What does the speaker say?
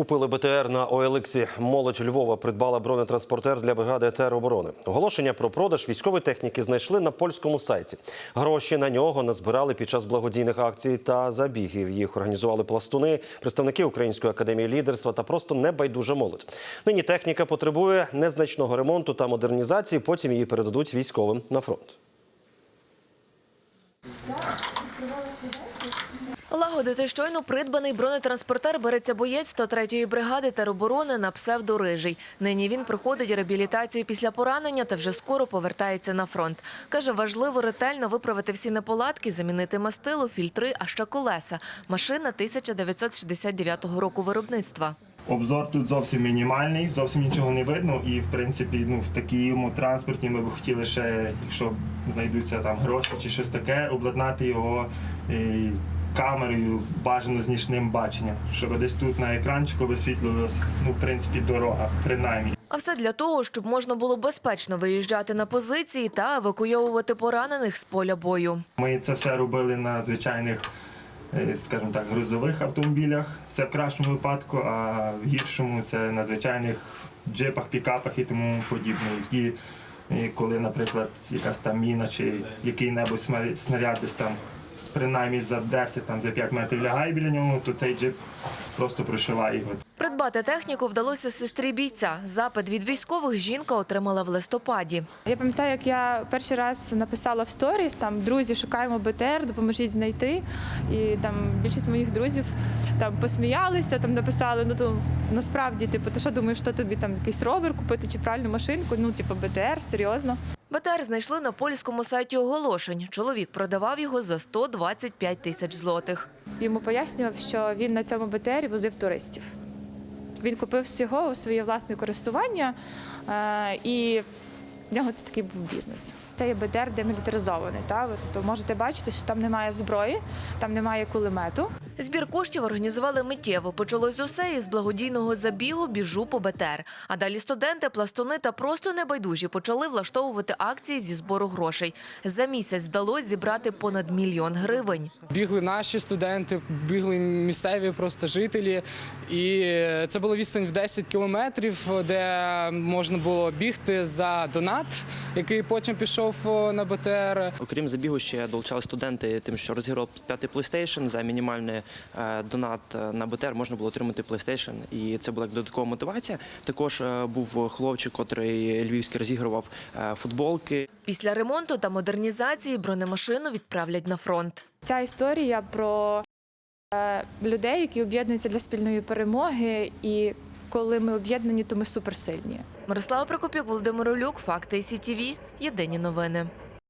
Купили БТР на OLX. Молодь Львова придбала бронетранспортер для бригади тероборони. Оголошення про продаж військової техніки знайшли на польському сайті. Гроші на нього назбирали під час благодійних акцій та забігів. Їх організували пластуни, представники Української академії лідерства та просто небайдужа молодь. Нині техніка потребує незначного ремонту та модернізації. Потім її передадуть військовим на фронт. Лагодити щойно придбаний бронетранспортер береться боєць 103-ї бригади тероборони на псевдо Рижий. Нині він проходить реабілітацію після поранення та вже скоро повертається на фронт. Каже, важливо ретельно виправити всі неполадки, замінити мастило, фільтри, а ще колеса. Машина 1969 року виробництва. Обзор тут зовсім мінімальний, зовсім нічого не видно. І в принципі, ну в такому транспорті ми б хотіли ще, якщо знайдуться там гроші чи щось таке, обладнати його е, камерою, бажано з нічним баченням, щоб десь тут на екранчику висвітлювалась, ну в принципі, дорога, принаймні. А все для того, щоб можна було безпечно виїжджати на позиції та евакуйовувати поранених з поля бою. Ми це все робили на звичайних, е, скажімо так, грузових автомобілях. Це в кращому випадку, а в гіршому це на звичайних джипах, пікапах і тому подібне. Які, е, коли, наприклад, якась там міна чи який-небудь снаряд десь там принаймні за 10, там, за 5 метрів лягає біля нього, то цей джип просто прошиває його. Придбати техніку вдалося сестрі бійця. Запит від військових жінка отримала в листопаді. Я пам'ятаю, як я перший раз написала в сторіс, там друзі, шукаємо БТР, допоможіть знайти. І там більшість моїх друзів там посміялися, там написали, ну то насправді, типу, ти що думаєш, що тобі там якийсь ровер купити чи пральну машинку? Ну, типу, БТР, серйозно. БТР знайшли на польському сайті оголошень. Чоловік продавав його за 125 тисяч злотих. Йому пояснював, що він на цьому БТРі возив туристів. Він купив всього у своє власне користування, е, і в нього це такий був бізнес. Це є БТР демілітаризований. Та? Ви Тобто можете бачити, що там немає зброї, там немає кулемету. Збір коштів організували миттєво. Почалось усе із благодійного забігу біжу по БТР. А далі студенти, пластуни та просто небайдужі почали влаштовувати акції зі збору грошей. За місяць вдалося зібрати понад мільйон гривень. Бігли наші студенти, бігли місцеві просто жителі. І це була відстань в 10 кілометрів, де можна було бігти за донат, який потім пішов на БТР. Окрім забігу, ще долучали студенти тим, що розіграв п'ятий PlayStation за мінімальний е, донат е, на БТР можна було отримати PlayStation. І це була як додаткова мотивація. Також е, був хлопчик, котрий львівський розігрував футболки. Після ремонту та модернізації бронемашину відправлять на фронт. Ця історія про людей, які об'єднуються для спільної перемоги, і коли ми об'єднані, то ми суперсильні. Мирослава Прокопюк, Володимир Олюк, Факти СІТІВІ. Єдині новини.